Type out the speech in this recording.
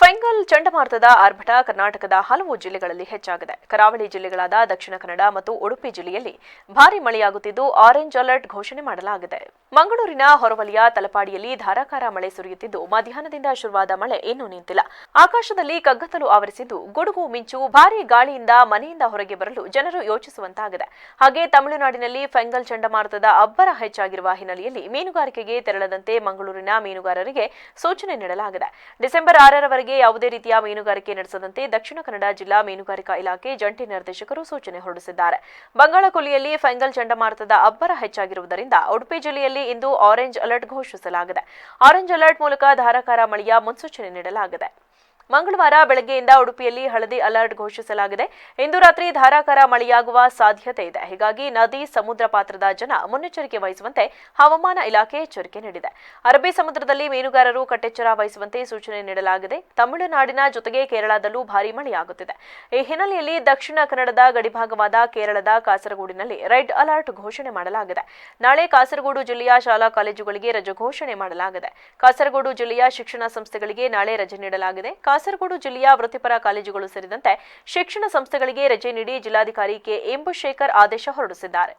ಫೆಂಗಲ್ ಚಂಡಮಾರುತದ ಆರ್ಭಟ ಕರ್ನಾಟಕದ ಹಲವು ಜಿಲ್ಲೆಗಳಲ್ಲಿ ಹೆಚ್ಚಾಗಿದೆ. ಕರಾವಳಿ ಜಿಲ್ಲೆಗಳಾದ ದಕ್ಷಿಣ ಕನ್ನಡ ಮತ್ತು ಉಡುಪಿ ಜಿಲ್ಲೆಯಲ್ಲಿ ಭಾರಿ ಮಳೆಯಾಗುತ್ತಿದ್ದು ಆರೆಂಜ್ ಅಲರ್ಟ್ ಘೋಷಣೆ ಮಾಡಲಾಗಿದೆ. ಮಂಗಳೂರಿನ ಹೊರವಲಿಯ ತಲಪಾಡಿಯಲ್ಲಿ ಧಾರಾಕಾರ ಮಳೆ ಸುರಿಯುತ್ತಿದ್ದು ಮಧ್ಯಾಹ್ನದಿಂದ ಶುರುವಾದ ಮಳೆ ಇನ್ನೂ ನಿಂತಿಲ್ಲ. ಆಕಾಶದಲ್ಲಿ ಕಗ್ಗತ್ತಲು ಆವರಿಸಿದ್ದು ಗುಡುಗು ಮಿಂಚು ಭಾರೀ ಗಾಳಿಯಿಂದ ಮನೆಯಿಂದ ಹೊರಗೆ ಬರಲು ಜನರು ಯೋಚಿಸುವಂತಾಗಿದೆ. ಹಾಗೆ ತಮಿಳುನಾಡಿನಲ್ಲಿ ಫೆಂಗಲ್ ಚಂಡಮಾರುತದ ಅಬ್ಬರ ಹೆಚ್ಚಾಗಿರುವ ಹಿನ್ನೆಲೆಯಲ್ಲಿ ಮೀನುಗಾರಿಕೆಗೆ ತೆರಳದಂತೆ ಮಂಗಳೂರಿನ ಮೀನುಗಾರರಿಗೆ ಸೂಚನೆ ನೀಡಲಾಗಿದೆ. ಡಿಸೆಂಬರ್ ಆರರವರೆಗೆ ಯಾವುದೇ ರೀತಿಯ ಮೀನುಗಾರಿಕೆ ನಡೆಸದಂತೆ ದಕ್ಷಿಣ ಕನ್ನಡ ಜಿಲ್ಲಾ ಮೀನುಗಾರಿಕಾ ಇಲಾಖೆ ಜಂಟಿ ನಿರ್ದೇಶಕರು ಸೂಚನೆ ಹೊರಡಿಸಿದ್ದಾರೆ. ಬಂಗಾಳಕೊಲ್ಲಿಯಲ್ಲಿ ಫೆಂಗಲ್ ಚಂಡಮಾರುತದ ಅಬ್ಬರ ಹೆಚ್ಚಾಗಿರುವುದರಿಂದ ಉಡುಪಿ ಜಿಲ್ಲೆಯಲ್ಲಿ ಇಂದು ಆರೆಂಜ್ ಅಲರ್ಟ್ ಘೋಷಿಸಲಾಗಿದೆ. ಆರೆಂಜ್ ಅಲರ್ಟ್ ಮೂಲಕ ಧಾರಾಕಾರ ಮಳೆಯ ಮುನ್ಸೂಚನೆ ನೀಡಲಾಗಿದೆ. ಮಂಗಳವಾರ ಬೆಳಗ್ಗೆಯಿಂದ ಉಡುಪಿಯಲ್ಲಿ ಹಳದಿ ಅಲರ್ಟ್ ಘೋಷಿಸಲಾಗಿದೆ. ಇಂದು ರಾತ್ರಿ ಧಾರಾಕಾರ ಮಳೆಯಾಗುವ ಸಾಧ್ಯತೆ ಇದೆ. ಹೀಗಾಗಿ ನದಿ, ಸಮುದ್ರ ಪಾತ್ರದ ಜನ ಮುನ್ನೆಚ್ಚರಿಕೆ ವಹಿಸುವಂತೆ ಹವಾಮಾನ ಇಲಾಖೆ ಎಚ್ಚರಿಕೆ ನೀಡಿದೆ. ಅರಬ್ಬಿ ಸಮುದ್ರದಲ್ಲಿ ಮೀನುಗಾರರು ಕಟ್ಟೆಚ್ಚರ ವಹಿಸುವಂತೆ ಸೂಚನೆ ನೀಡಲಾಗಿದೆ. ತಮಿಳುನಾಡಿನ ಜೊತೆಗೆ ಕೇರಳದಲ್ಲೂ ಭಾರೀ ಮಳೆಯಾಗುತ್ತಿದೆ. ಈ ಹಿನ್ನೆಲೆಯಲ್ಲಿ ದಕ್ಷಿಣ ಕನ್ನಡದ ಗಡಿಭಾಗವಾದ ಕೇರಳದ ಕಾಸರಗೋಡಿನಲ್ಲಿ ರೆಡ್ ಅಲರ್ಟ್ ಘೋಷಣೆ ಮಾಡಲಾಗಿದೆ. ನಾಳೆ ಕಾಸರಗೋಡು ಜಿಲ್ಲೆಯ ಶಾಲಾ ಕಾಲೇಜುಗಳಿಗೆ ರಜೆ ಘೋಷಣೆ ಮಾಡಲಾಗಿದೆ. ಕಾಸರಗೋಡು ಜಿಲ್ಲೆಯ ಶಿಕ್ಷಣ ಸಂಸ್ಥೆಗಳಿಗೆ ನಾಳೆ ರಜೆ ನೀಡಲಾಗಿದೆ. ಕಾಸರಗೋಡು ಜಿಲ್ಲೆಯ ವೃತ್ತಿಪರ ಕಾಲೇಜುಗಳು ಸೇರಿದಂತೆ ಶಿಕ್ಷಣ ಸಂಸ್ಥೆಗಳಿಗೆ ರಜೆ ನೀಡಿ ಜಿಲ್ಲಾಧಿಕಾರಿ ಕೆ ಎಂಬುಶೇಖರ್ ಆದೇಶ ಹೊರಡಿಸಿದ್ದಾರೆ.